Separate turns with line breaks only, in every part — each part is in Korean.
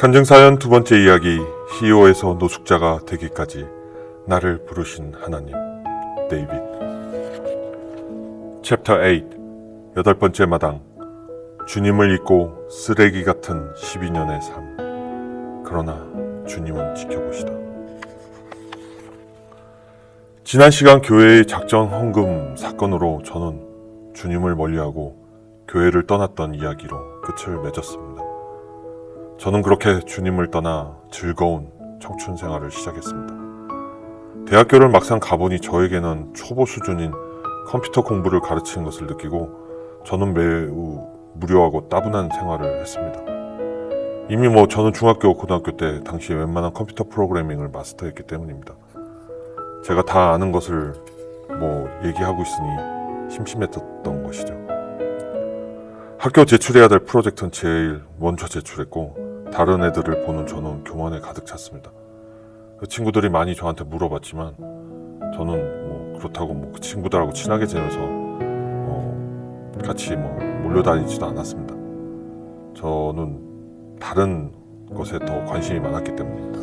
간증사연 두 번째 이야기 히오에서 노숙자가 되기까지 나를 부르신 하나님 데이빗. 챕터 8 여덟 번째 마당 주님을 잊고 쓰레기 같은 12년의 삶. 그러나 주님은 지켜보시다. 지난 시간 교회의 작전 헌금 사건으로 저는 주님을 멀리하고 교회를 떠났던 이야기로 끝을 맺었습니다. 저는 그렇게 주님을 떠나 즐거운 청춘 생활을 시작했습니다. 대학교를 막상 가보니 저에게는 초보 수준인 컴퓨터 공부를 가르치는 것을 느끼고 저는 매우 무료하고 따분한 생활을 했습니다. 이미 뭐 저는 중학교, 고등학교 때 당시에 웬만한 컴퓨터 프로그래밍을 마스터했기 때문입니다. 제가 다 아는 것을 뭐 얘기하고 있으니 심심했던 것이죠. 학교 제출해야 될 프로젝트는 제일 먼저 제출했고 다른 애들을 보는 저는 교만에 가득 찼습니다. 그 친구들이 많이 저한테 물어봤지만 저는 뭐 그렇다고 뭐 그 친구들하고 친하게 지내면서 어 같이 뭐 몰려다니지도 않았습니다. 저는 다른 것에 더 관심이 많았기 때문입니다.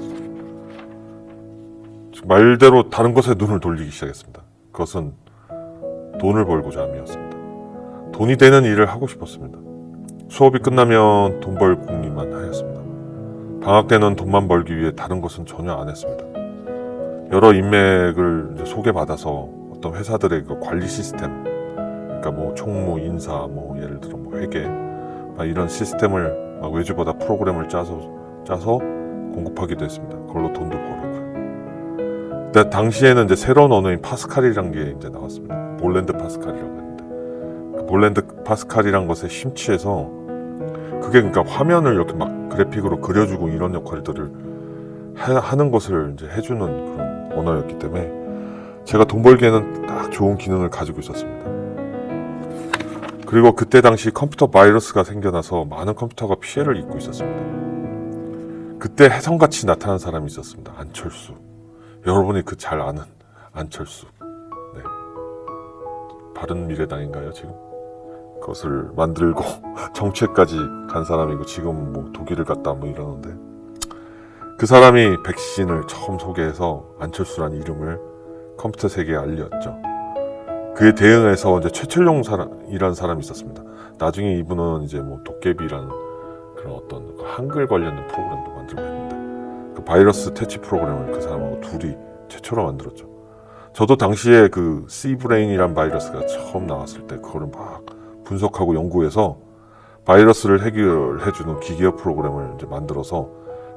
말대로 다른 것에 눈을 돌리기 시작했습니다. 그것은 돈을 벌고자 함이었습니다. 돈이 되는 일을 하고 싶었습니다. 수업이 끝나면 돈 벌 궁리만 하였습니다. 방학 때는 돈만 벌기 위해 다른 것은 전혀 안 했습니다. 여러 인맥을 소개받아서 어떤 회사들의 그 관리 시스템, 그러니까 뭐 총무, 인사, 뭐 예를 들어 뭐 회계, 막 이런 시스템을 막 외주보다 프로그램을 짜서 짜서 공급하기도 했습니다. 그걸로 돈도 벌었고요. 근데 당시에는 이제 새로운 언어인 파스칼이란 게 이제 나왔습니다. 볼랜드 파스칼이라고 했는데 그 볼랜드 파스칼이란 것에 심취해서 그게 그러니까 화면을 이렇게 막 그래픽으로 그려주고 이런 역할들을 하- 하는 것을 이제 해주는 그런 언어였기 때문에 제가 돈 벌기에는 딱 좋은 기능을 가지고 있었습니다. 그리고 그때 당시 컴퓨터 바이러스가 생겨나서 많은 컴퓨터가 피해를 입고 있었습니다. 그때 혜성같이 나타난 사람이 있었습니다. 안철수. 여러분이 그 잘 아는 안철수. 네. 바른 미래당인가요, 지금? 그것을 만들고 정치에까지 간 사람이고 지금 뭐 독일을 갔다 뭐 이러는데 그 사람이 백신을 처음 소개해서 안철수란 이름을 컴퓨터 세계에 알렸죠. 그에 대응해서 이제 최철용 사람이라는 사람이 있었습니다. 나중에 이분은 이제 뭐 도깨비라는 그런 어떤 그 한글 관련된 프로그램도 만들고 했는데 그 바이러스 퇴치 프로그램을 그 사람하고 둘이 최초로 만들었죠. 저도 당시에 그 C브레인이란 바이러스가 처음 나왔을 때 그거를 막 분석하고 연구해서 바이러스를 해결해주는 기계어 프로그램을 이제 만들어서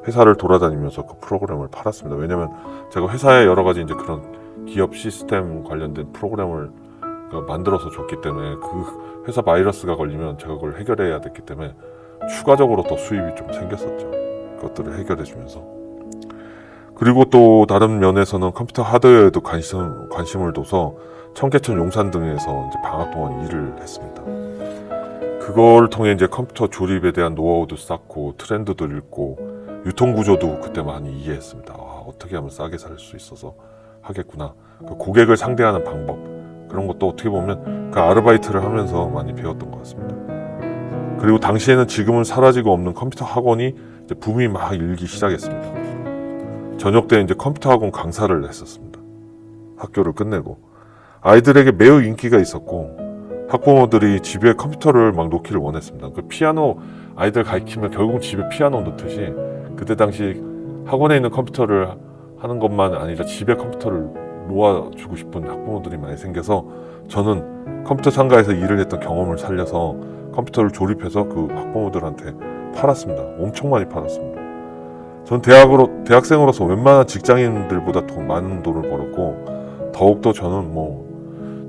회사를 돌아다니면서 그 프로그램을 팔았습니다. 왜냐면 제가 회사에 여러 가지 이제 그런 기업 시스템 관련된 프로그램을 그 만들어서 줬기 때문에 그 회사 바이러스가 걸리면 제가 그걸 해결해야 됐기 때문에 추가적으로 더 수입이 좀 생겼었죠. 그것들을 해결해 주면서. 그리고 또 다른 면에서는 컴퓨터 하드웨어에도 관심, 관심을 둬서 청계천 용산 등에서 이제 방학 동안 일을 했습니다. 그걸 통해 이제 컴퓨터 조립에 대한 노하우도 쌓고 트렌드도 읽고 유통 구조도 그때 많이 이해했습니다. 아, 어떻게 하면 싸게 살 수 있어서 하겠구나. 그 고객을 상대하는 방법 그런 것도 어떻게 보면 그 아르바이트를 하면서 많이 배웠던 것 같습니다. 그리고 당시에는 지금은 사라지고 없는 컴퓨터 학원이 붐이 막 일기 시작했습니다. 저녁 때 이제 컴퓨터 학원 강사를 했었습니다. 학교를 끝내고 아이들에게 매우 인기가 있었고 학부모들이 집에 컴퓨터를 막 놓기를 원했습니다. 그 피아노 아이들 가르치면 결국 집에 피아노 놓듯이 그때 당시 학원에 있는 컴퓨터를 하는 것만 아니라 집에 컴퓨터를 놓아주고 싶은 학부모들이 많이 생겨서 저는 컴퓨터 상가에서 일을 했던 경험을 살려서 컴퓨터를 조립해서 그 학부모들한테 팔았습니다. 엄청 많이 팔았습니다. 전 대학으로 대학생으로서 웬만한 직장인들보다 더 많은 돈을 벌었고 더욱더 저는 뭐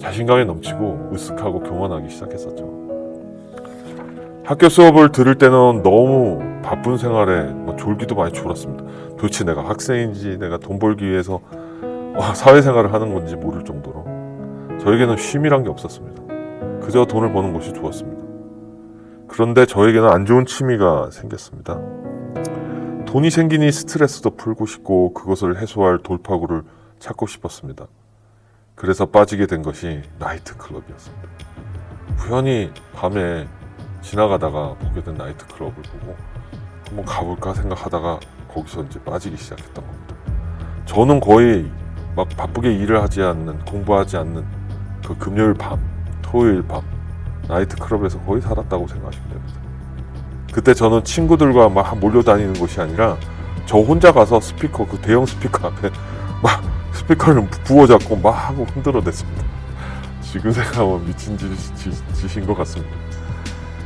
자신감이 넘치고 으쓱하고 교만하기 시작했었죠. 학교 수업을 들을 때는 너무 바쁜 생활에 뭐 졸기도 많이 졸았습니다. 도대체 내가 학생인지 내가 돈 벌기 위해서 어, 사회생활을 하는 건지 모를 정도로 저에게는 쉼이란 게 없었습니다. 그저 돈을 버는 것이 좋았습니다. 그런데 저에게는 안 좋은 취미가 생겼습니다. 돈이 생기니 스트레스도 풀고 싶고 그것을 해소할 돌파구를 찾고 싶었습니다. 그래서 빠지게 된 것이 나이트 클럽이었습니다. 우연히 밤에 지나가다가 보게 된 나이트 클럽을 보고 한번 가볼까 생각하다가 거기서 이제 빠지기 시작했던 겁니다. 저는 거의 막 바쁘게 일을 하지 않는 공부하지 않는 그 금요일 밤, 토요일 밤 나이트 클럽에서 거의 살았다고 생각하시면 됩니다. 그때 저는 친구들과 막 몰려다니는 것이 아니라 저 혼자 가서 스피커 그 대형 스피커 앞에 막 스피커를 부어잡고 막 하고 흔들어댔습니다. 지금 생각하면 미친 짓, 짓, 짓인 것 같습니다.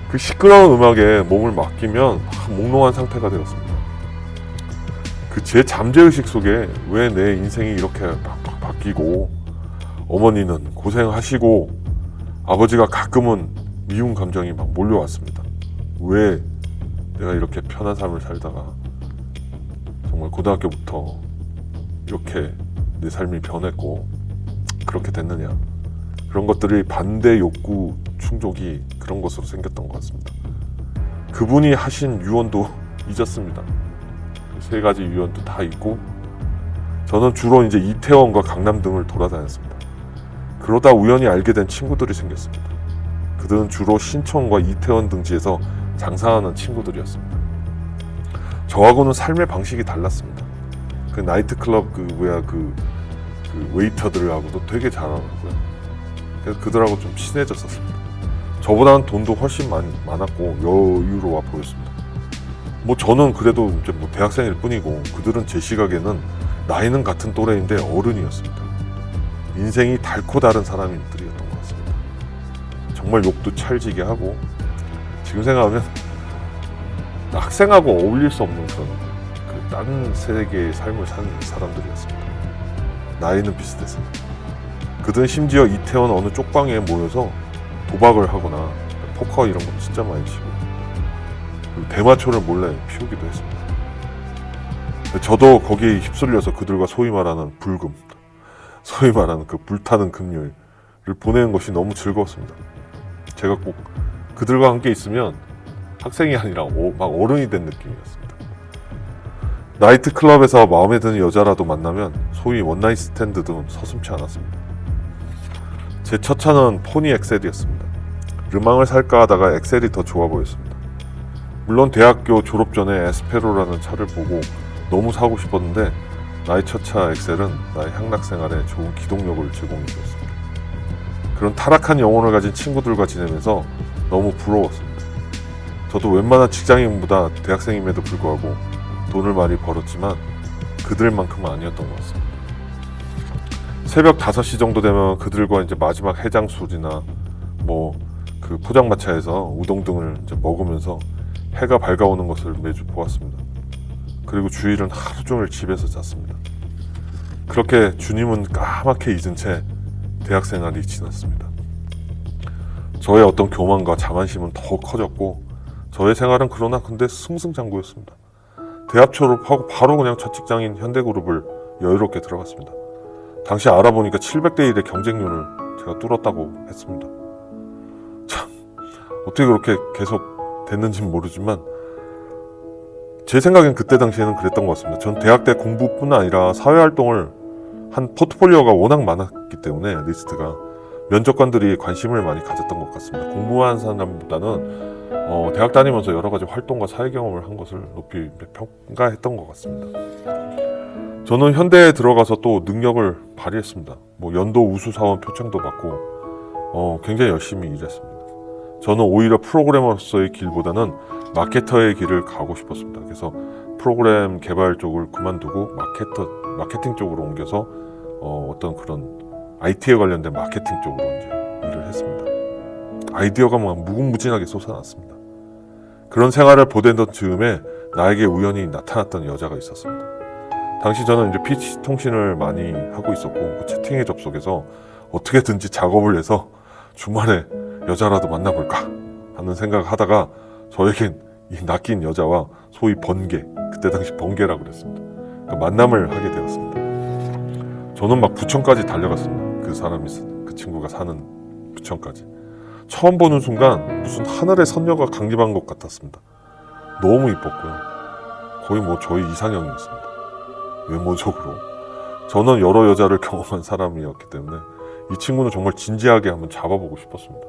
그 시끄러운 음악에 몸을 맡기면 막 몽롱한 상태가 되었습니다. 그 제 잠재의식 속에 왜 내 인생이 이렇게 팍팍 바뀌고 어머니는 고생하시고 아버지가 가끔은 미운 감정이 막 몰려왔습니다. 왜 내가 이렇게 편한 삶을 살다가 정말 고등학교부터 이렇게 내 삶이 변했고 그렇게 됐느냐 그런 것들이 반대 욕구 충족이 그런 것으로 생겼던 것 같습니다. 그분이 하신 유언도 잊었습니다. 세 가지 유언도 다 있고 저는 주로 이제 이태원과 강남 등을 돌아다녔습니다. 그러다 우연히 알게 된 친구들이 생겼습니다. 그들은 주로 신촌과 이태원 등지에서 장사하는 친구들이었습니다. 저하고는 삶의 방식이 달랐습니다. 그 나이트클럽 그 뭐야 그, 그 웨이터들하고도 되게 잘 알았고요. 그래서 그들하고 좀 친해졌었습니다. 저보다는 돈도 훨씬 많, 많았고 여유로워 보였습니다. 뭐 저는 그래도 이제 뭐 대학생일 뿐이고 그들은 제 시각에는 나이는 같은 또래인데 어른이었습니다. 인생이 달코 다른 사람들이었던 것 같습니다. 정말 욕도 찰지게 하고 지금 생각하면 학생하고 어울릴 수 없는 그런 그딴 세계의 삶을 사는 사람들이었습니다. 나이는 비슷했습니다. 그들은 심지어 이태원 어느 쪽방에 모여서 도박을 하거나 포커 이런 거 진짜 많이 치고 대마초를 몰래 피우기도 했습니다. 저도 거기에 휩쓸려서 그들과 소위 말하는 불금, 소위 말하는 그 불타는 금요일을 보내는 것이 너무 즐거웠습니다. 제가 꼭 그들과 함께 있으면 학생이 아니라 어- 막 어른이 된 느낌이었습니다. 나이트 클럽에서 마음에 드는 여자라도 만나면 소위 원나잇 스탠드 등은 서슴지 않았습니다. 제 첫 차는 포니 엑셀이었습니다. 르망을 살까 하다가 엑셀이 더 좋아 보였습니다. 물론 대학교 졸업 전에 에스페로라는 차를 보고 너무 사고 싶었는데 나의 첫 차 엑셀은 나의 향락 생활에 좋은 기동력을 제공해 주었습니다. 그런 타락한 영혼을 가진 친구들과 지내면서 너무 부러웠습니다. 저도 웬만한 직장인보다 대학생임에도 불구하고 돈을 많이 벌었지만 그들만큼은 아니었던 것 같습니다. 새벽 5시 정도 되면 그들과 이제 마지막 해장 술이나 뭐 그 포장마차에서 우동 등을 이제 먹으면서 해가 밝아오는 것을 매주 보았습니다. 그리고 주일은 하루 종일 집에서 잤습니다. 그렇게 주님은 까맣게 잊은 채 대학 생활이 지났습니다. 저의 어떤 교만과 자만심은 더 커졌고 저의 생활은 그러나 근데 승승장구였습니다. 대학 졸업하고 바로 그냥 첫 직장인 현대그룹을 여유롭게 들어갔습니다. 당시 알아보니까 700대 1의 경쟁률을 제가 뚫었다고 했습니다. 참 어떻게 그렇게 계속 됐는지는 모르지만 제 생각엔 그때 당시에는 그랬던 것 같습니다. 전 대학 때 공부뿐 아니라 사회 활동을 한 포트폴리오가 워낙 많았기 때문에 리스트가 면접관들이 관심을 많이 가졌던 것 같습니다. 공부한 사람보다는 어, 대학 다니면서 여러 가지 활동과 사회 경험을 한 것을 높이 평가했던 것 같습니다. 저는 현대에 들어가서 또 능력을 발휘했습니다. 뭐 연도 우수 사원 표창도 받고 어, 굉장히 열심히 일했습니다. 저는 오히려 프로그래머로서의 길보다는 마케터의 길을 가고 싶었습니다. 그래서 프로그램 개발 쪽을 그만두고 마케터 마케팅 쪽으로 옮겨서 어, 어떤 그런 IT에 관련된 마케팅 쪽으로 이제 일을 했습니다. 아이디어가 막 무궁무진하게 솟아났습니다. 그런 생활을 보내던 즈음에 나에게 우연히 나타났던 여자가 있었습니다. 당시 저는 이제 PC 통신을 많이 하고 있었고 그 채팅에 접속해서 어떻게든지 작업을 해서 주말에 여자라도 만나볼까 하는 생각을 하다가 저에겐 이 낚인 여자와 소위 번개 그때 당시 번개라고 그랬습니다. 그 만남을 하게 되었습니다. 저는 막 부천까지 달려갔습니다. 그 사람이 그 친구가 사는 부천까지 처음 보는 순간 무슨 하늘의 선녀가 강림한 것 같았습니다. 너무 이뻤고요. 거의 뭐 저희 이상형이었습니다. 외모적으로 저는 여러 여자를 경험한 사람이었기 때문에 이 친구는 정말 진지하게 한번 잡아보고 싶었습니다.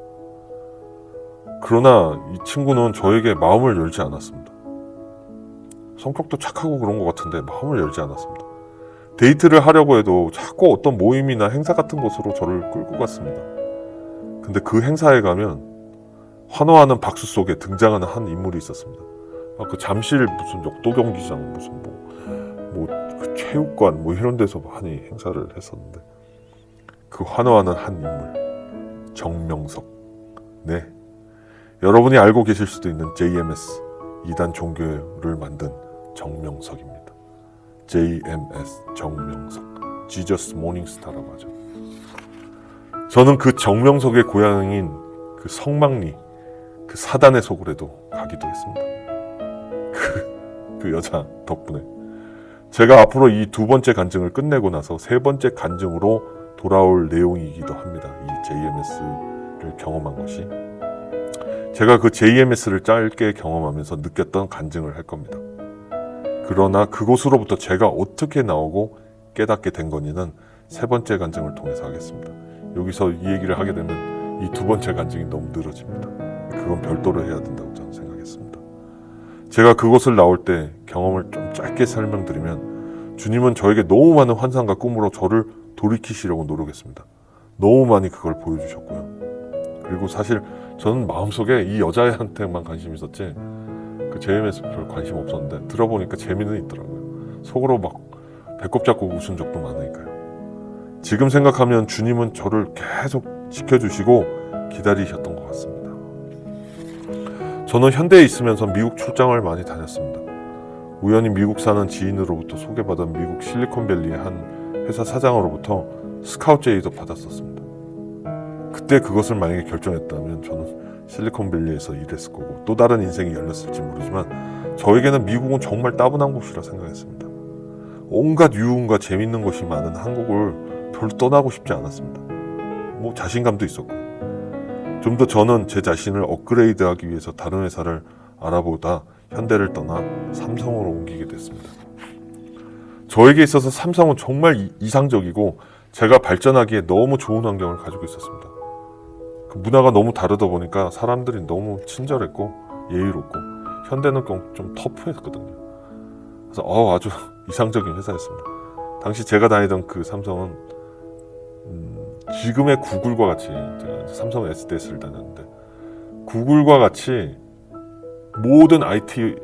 그러나 이 친구는 저에게 마음을 열지 않았습니다. 성격도 착하고 그런 것 같은데 마음을 열지 않았습니다. 데이트를 하려고 해도 자꾸 어떤 모임이나 행사 같은 곳으로 저를 끌고 갔습니다. 근데 그 행사에 가면 환호하는 박수 속에 등장하는 한 인물이 있었습니다. 막그 잠실 무슨 역도 경기장 무슨 뭐 뭐그 체육관 뭐 이런 데서 많이 행사를 했었는데 그 환호하는 한 인물 정명석 네 여러분이 알고 계실 수도 있는 JMS 이단 종교를 만든 정명석입니다. JMS 정명석 지저스 모닝스타라고 하죠. 저는 그 정명석의 고향인 그 성막리 그 사단의 속으로도 가기도 했습니다. 그, 그 여자 덕분에 제가 앞으로 이 두 번째 간증을 끝내고 나서 세 번째 간증으로 돌아올 내용이기도 합니다. 이 JMS를 경험한 것이 제가 그 JMS를 짧게 경험하면서 느꼈던 간증을 할 겁니다. 그러나 그곳으로부터 제가 어떻게 나오고 깨닫게 된 건지는 세 번째 간증을 통해서 하겠습니다. 여기서 이 얘기를 하게 되면 이 두 번째 간증이 너무 늘어집니다. 그건 별도로 해야 된다고 저는 생각했습니다. 제가 그곳을 나올 때 경험을 좀 짧게 설명드리면 주님은 저에게 너무 많은 환상과 꿈으로 저를 돌이키시려고 노력했습니다. 너무 많이 그걸 보여주셨고요. 그리고 사실 저는 마음속에 이 여자애한테만 관심이 있었지 그 JMS 별 관심 없었는데 들어보니까 재미는 있더라고요. 속으로 막 배꼽 잡고 웃은 적도 많으니까요. 지금 생각하면 주님은 저를 계속 지켜주시고 기다리셨던 것 같습니다. 저는 현대에 있으면서 미국 출장을 많이 다녔습니다. 우연히 미국 사는 지인으로부터 소개받은 미국 실리콘밸리의 한 회사 사장으로부터 스카우트 제의도 받았었습니다. 그때 그것을 만약에 결정했다면 저는 실리콘밸리에서 일했을 거고 또 다른 인생이 열렸을지 모르지만 저에게는 미국은 정말 따분한 곳이라 생각했습니다. 온갖 유흥과 재밌는 것이 많은 한국을 별로 떠나고 싶지 않았습니다. 뭐 자신감도 있었고 좀 더 저는 제 자신을 업그레이드하기 위해서 다른 회사를 알아보다 현대를 떠나 삼성으로 옮기게 됐습니다. 저에게 있어서 삼성은 정말 이- 이상적이고 제가 발전하기에 너무 좋은 환경을 가지고 있었습니다. 그 문화가 너무 다르다 보니까 사람들이 너무 친절했고 예의롭고 현대는 좀- 좀 터프했거든요. 그래서 어, 아주 이상적인 회사였습니다. 당시 제가 다니던 그 삼성은 음, 지금의 구글과 같이 제가 삼성 SDS를 다녔는데 구글과 같이 모든 IT에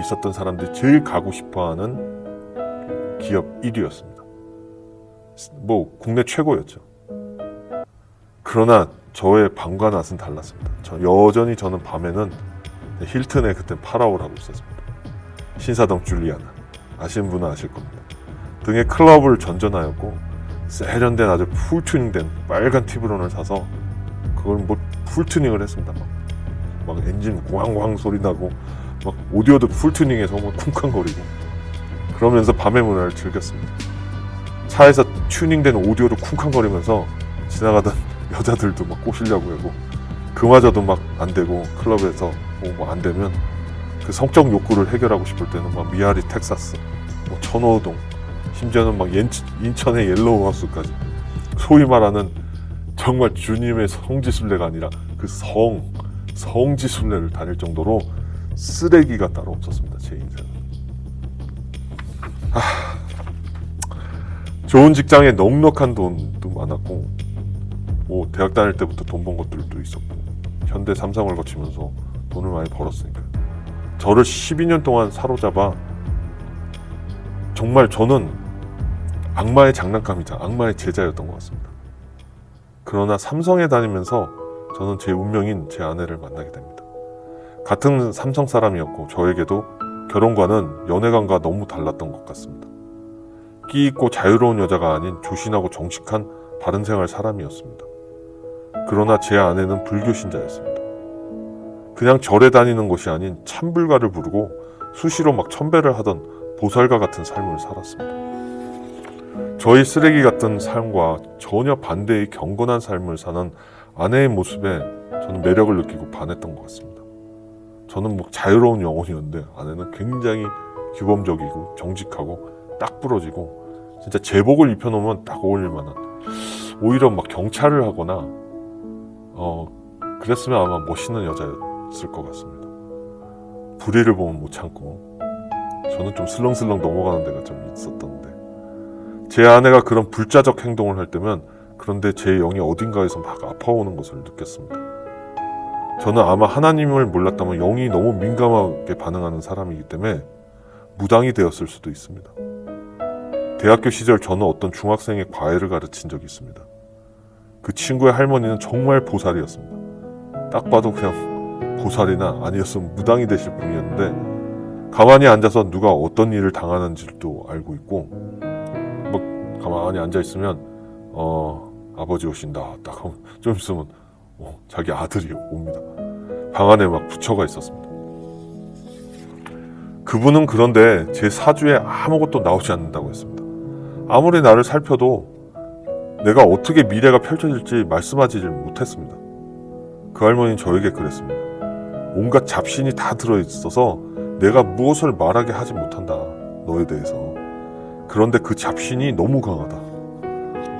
있었던 사람들이 제일 가고 싶어하는 기업 1위였습니다. 뭐 국내 최고였죠. 그러나 저의 방과 낮은 달랐습니다. 저 여전히 저는 밤에는 힐튼에 그때 파라오를 하고 있었습니다. 신사동 줄리아나 아시는 분은 아실 겁니다. 등의 클럽을 전전하였고 세련된 아주 풀 튜닝된 빨간 티브론을 사서 그걸 뭐풀 튜닝을 했습니다. 막, 막 엔진 고황고황 소리 나고 막 오디오도 풀 튜닝해서 뭐 쿵쾅거리고 그러면서 밤의 문화를 즐겼습니다. 차에서 튜닝된 오디오를 쿵쾅거리면서 지나가던 여자들도 막 꼬시려고 하고 그마저도 막 안 되고 클럽에서 뭐안 되면 그 성적 욕구를 해결하고 싶을 때는 막 미아리 텍사스, 뭐 천호동, 심지어는 막 옌- 인천의 옐로우 하우스까지. 소위 말하는 정말 주님의 성지순례가 아니라 그 성 성지순례를 다닐 정도로 쓰레기가 따로 없었습니다 제 인생은. 아, 좋은 직장에 넉넉한 돈도 많았고 뭐 대학 다닐 때부터 돈 번 것들도 있었고 현대 삼성을 거치면서 돈을 많이 벌었으니까. 저를 12년 동안 사로잡아 정말 저는 악마의 장난감이자 악마의 제자였던 것 같습니다. 그러나 삼성에 다니면서 저는 제 운명인 제 아내를 만나게 됩니다. 같은 삼성 사람이었고 저에게도 결혼과는 연애관과 너무 달랐던 것 같습니다. 끼 있고 자유로운 여자가 아닌 조신하고 정직한 바른 생활 사람이었습니다. 그러나 제 아내는 불교 신자였습니다. 그냥 절에 다니는 것이 아닌 참불가를 부르고 수시로 막 천배를 하던 보살과 같은 삶을 살았습니다. 저희 쓰레기 같은 삶과 전혀 반대의 경건한 삶을 사는 아내의 모습에 저는 매력을 느끼고 반했던 것 같습니다. 저는 뭐 자유로운 영혼이었는데 아내는 굉장히 규범적이고 정직하고 딱 부러지고 진짜 제복을 입혀놓으면 딱 어울릴 만한 오히려 막 경찰을 하거나 어 그랬으면 아마 멋있는 여자였을 것 같습니다. 불의를 보면 못 참고 저는 좀 슬렁슬렁 넘어가는 데가 좀 있었던데 제 아내가 그런 불자적 행동을 할 때면 그런데 제 영이 어딘가에서 막 아파오는 것을 느꼈습니다. 저는 아마 하나님을 몰랐다면 영이 너무 민감하게 반응하는 사람이기 때문에 무당이 되었을 수도 있습니다. 대학교 시절 저는 어떤 중학생의 과외를 가르친 적이 있습니다. 그 친구의 할머니는 정말 보살이었습니다. 딱 봐도 그냥 보살이나 아니었으면 무당이 되실 분이었는데 가만히 앉아서 누가 어떤 일을 당하는지도 알고 있고 뭐 가만히 앉아 있으면 어 아버지 오신다 딱 하면 좀 있으면 어, 자기 아들이 옵니다. 방 안에 막 부처가 있었습니다. 그분은 그런데 제 사주에 아무것도 나오지 않는다고 했습니다. 아무리 나를 살펴도 내가 어떻게 미래가 펼쳐질지 말씀하지 못했습니다. 그 할머니는 저에게 그랬습니다. 온갖 잡신이 다 들어있어서 내가 무엇을 말하게 하지 못한다. 너에 대해서. 그런데 그 잡신이 너무 강하다.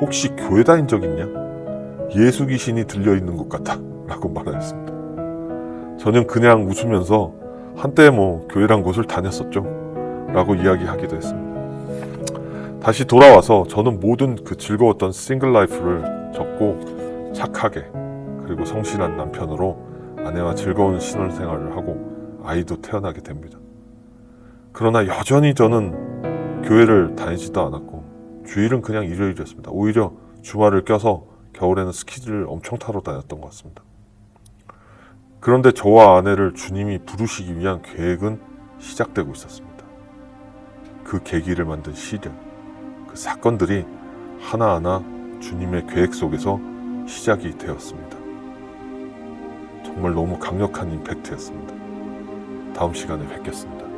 혹시 교회 다닌 적 있냐? 예수 귀신이 들려 있는 것 같다. 라고 말하였습니다. 저는 그냥 웃으면서 한때 뭐 교회란 곳을 다녔었죠. 라고 이야기하기도 했습니다. 다시 돌아와서 저는 모든 그 즐거웠던 싱글 라이프를 접고 착하게 그리고 성실한 남편으로 아내와 즐거운 신혼 생활을 하고 아이도 태어나게 됩니다. 그러나 여전히 저는 교회를 다니지도 않았고 주일은 그냥 일요일이었습니다. 오히려 주말을 껴서 겨울에는 스키를 엄청 타러 다녔던 것 같습니다. 그런데 저와 아내를 주님이 부르시기 위한 계획은 시작되고 있었습니다. 그 계기를 만든 시련, 그 사건들이 하나하나 주님의 계획 속에서 시작이 되었습니다. 정말 너무 강력한 임팩트였습니다. 다음 시간에 뵙겠습니다.